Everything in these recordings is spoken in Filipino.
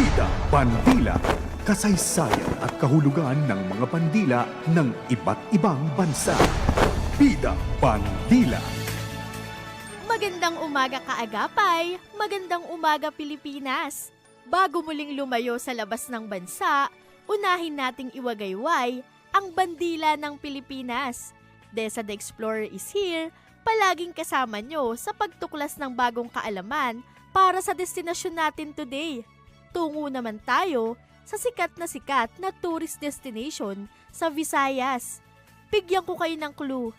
Bida Bandila Kasaysayan at kahulugan ng mga bandila ng iba't ibang bansa Bida Bandila Magandang umaga kaagapay, magandang umaga Pilipinas. Bago muling lumayo sa labas ng bansa, unahin nating iwagayway ang bandila ng Pilipinas. Desa the Explorer is here, palaging kasama nyo sa pagtuklas ng bagong kaalaman para sa destinasyon natin today. Tungo naman tayo sa sikat na sikat na tourist destination sa Visayas. Bigyan ko kayo ng clue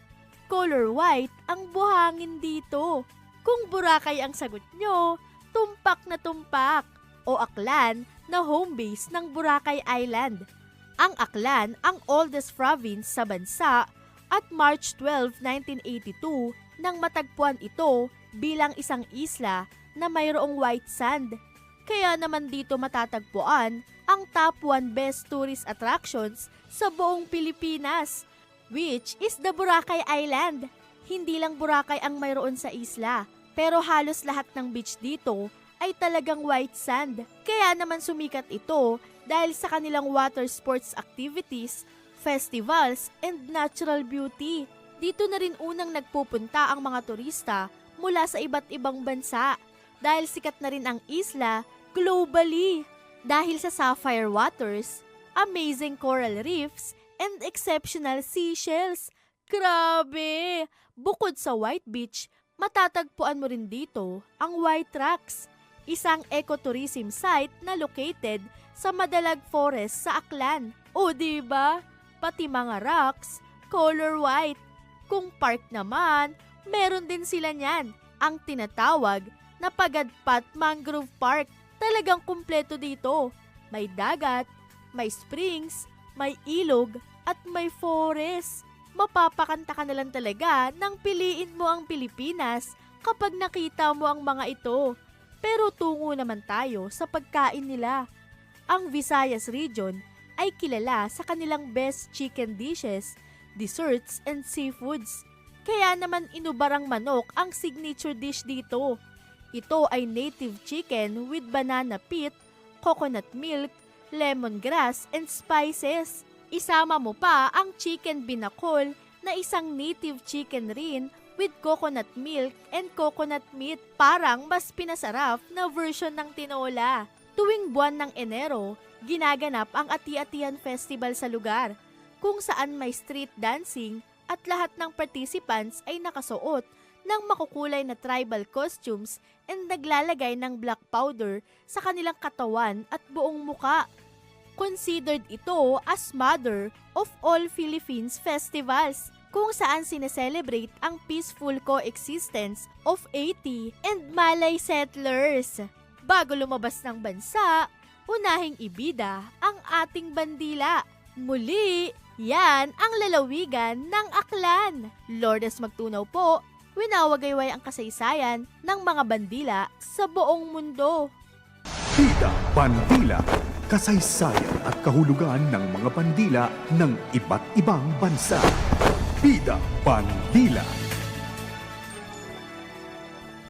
color white ang buhangin dito. Kung Boracay ang sagot nyo, tumpak na tumpak o Aklan na home base ng Boracay Island. Ang Aklan ang oldest province sa bansa at March 12, 1982 nang matagpuan ito bilang isang isla na mayroong white sand. Kaya naman dito matatagpuan ang top 1 best tourist attractions sa buong Pilipinas which is the Boracay Island. Hindi lang Boracay ang mayroon sa isla, pero halos lahat ng beach dito ay talagang white sand. Kaya naman sumikat ito dahil sa kanilang water sports activities, festivals, and natural beauty. Dito na rin unang nagpupunta ang mga turista mula sa iba't ibang bansa dahil sikat na rin ang isla globally. Dahil sa sapphire waters, amazing coral reefs, and exceptional seashells. Grabe! Bukod sa White Beach, matatagpuan mo rin dito ang White Rocks, isang ecotourism site na located sa Madalag Forest sa Aklan. O ba? Pati mga rocks, color white. Kung park naman, meron din sila niyan, ang tinatawag na Pagadpat Mangrove Park. Talagang kumpleto dito. May dagat, may springs, may ilog, at may forest. Mapapakanta ka na lang talaga nang piliin mo ang Pilipinas kapag nakita mo ang mga ito. Pero tungo naman tayo sa pagkain nila. Ang Visayas region ay kilala sa kanilang best chicken dishes, desserts, and seafoods. Kaya naman inubarang manok ang signature dish dito. Ito ay native chicken with banana pit, coconut milk, lemongrass, and spices. Isama mo pa ang chicken binakol na isang native chicken rin with coconut milk and coconut meat. Parang mas pinasarap na version ng tinola. Tuwing buwan ng Enero, ginaganap ang Ati-Atian Festival sa lugar, kung saan may street dancing at lahat ng participants ay nakasuot ng makukulay na tribal costumes and naglalagay ng black powder sa kanilang katawan at buong muka. Considered ito as mother of all Philippines festivals kung saan sineselebrate ang peaceful coexistence of 80 and Malay settlers. Bago lumabas ng bansa, unahing ibida ang ating bandila. Muli, yan ang lalawigan ng Aklan. Lourdes Magtunaw po, winawagayway ang kasaysayan ng mga bandila sa buong mundo. Bida Bandila Kasaysayan at kahulugan ng mga bandila ng iba't ibang bansa Bida Bandila